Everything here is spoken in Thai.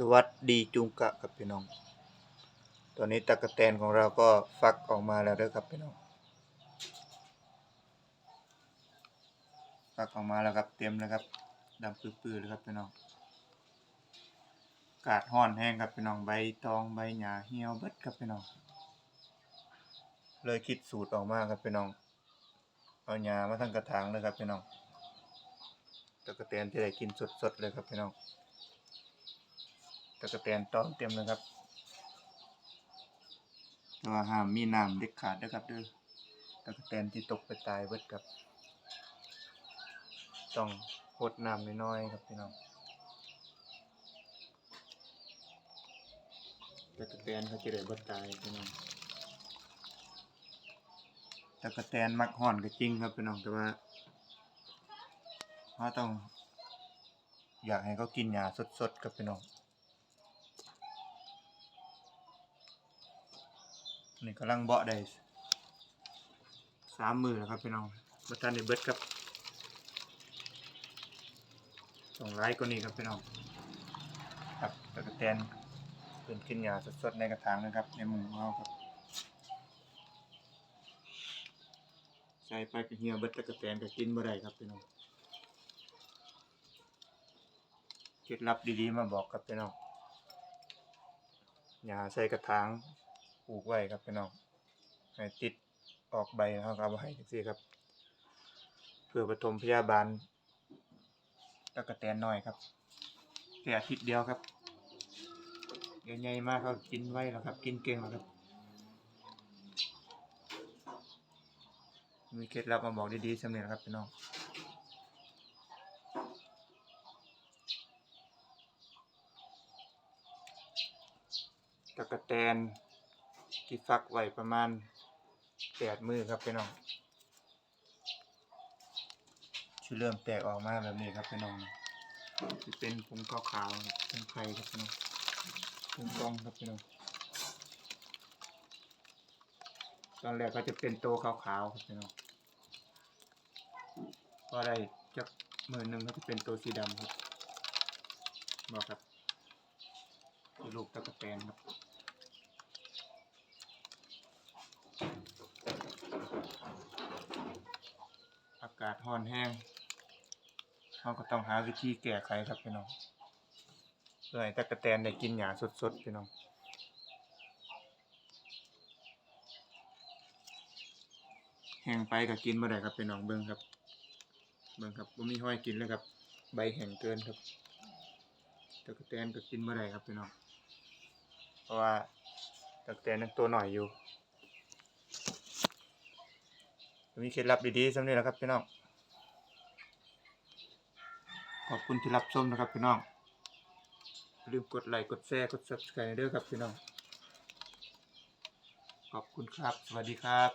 สวัสดีจุงกะครับพี่น้อง ตอนนี้ตะกะแตนของเราก็ฟักออกมาแล้วเด้อครับพี่น้อง ฟักออกมาแล้วครับเต็มแล้วครับดำปื้อๆเลยครับพี่น้อง กาศร้อนแห้งครับพี่น้องใบตองใบหญ้าเหี่ยวเบิดครับพี่น้อง เลยคิดสูตรออกมาครับพี่น้อง เอาหญ้ามาทั้งกระถางเลยครับพี่น้องตะกะแตนที่ได้กินสดๆเลยครับพี่น้อง ตะกะแตนต้อมเต็มเลยครับแต่ว่าห้ามมีน้ำเด็ดขาดนะครับเด้อตะกะแตนที่ตกไปตายเบิดครับ ต้องหดน้ำน้อยๆครับพี่น้องตะกะแตนเขาจะได้บ่ตายพี่น้องตะกะแตนมักห่อนก็จริงครับพี่น้องแต่ว่าเราต้อง อยากให้เขากินหญ้าสดๆครับพี่น้อง นี่กำลังเบาะได้สามมือแล้วครับพี่น้องบัทันในเบิดครับสองไลค์ก็นี่ครับพี่น้องครับตะกะแตนเป็นกินหญ้าสดๆในกระถางนะครับ ในมู่ของเราครับใส่ไปก็เหี่ยวเบิดตะกะแตนก็กินบ่ได้ครับพี่น้องเคล็ดลับดีๆมาบอกครับพี่น้องหญ้าใส่กระถาง ปลูกไว้ครับพี่น้องให้ติดออกใบแล้วก็เอาไว้จังซีครับ เพื่อปฐมพยาบาลตะกะแตนหน้อยครับแค่อาทิตย์เดียวครับเดี๋ยวใหญ่มากเขากินไว้แล้วครับ กินเก่งแล้วครับ มีเคล็ดลับมาบอกดีๆสำเร็จครับพี่น้องตะกะแตน ที่ฟักไว้ประมาณแปดมือครับพี่น้องชื่อเริ่มแตกออกมาแบบนี้ครับพี่น้องจะเป็นผงขาวๆผงไข่ครับพี่น้องผงกองครับพี่น้องตอนแรกก็จะเป็นโตขาวๆครับพี่น้องพอได้จักมือหนึ่งก็จะเป็นตัวสีดำครับบอกครับลูกตะกแตนครับ อากาศร้อนแห้งเราก็ต้องหาวิธีแก้ไขครับพี่น้องเพื่อให้ตะกะแตนได้กินหญ้าสดๆพี่น้องแห้งไปก็กินบ่ได้ครับพี่น้องเบิ่งครับเบิ่งครับบ่มีห้อยกินเลยครับ ใบแห้งเกินครับตะกะแตนก็กินบ่ได้ครับพี่น้องเพราะว่าตะกะแตนยังตัวหน่อยอยู่มีเคล็ดลับดีๆสำนี้แหล้วครับพี่น้อง ขอบคุณที่รับชมนะครับพี่น้องอย่าลืมกดไลค์กดแชร์กด subscribe ด้วยครับพี่น้อง ขอบคุณครับ สวัสดีครับ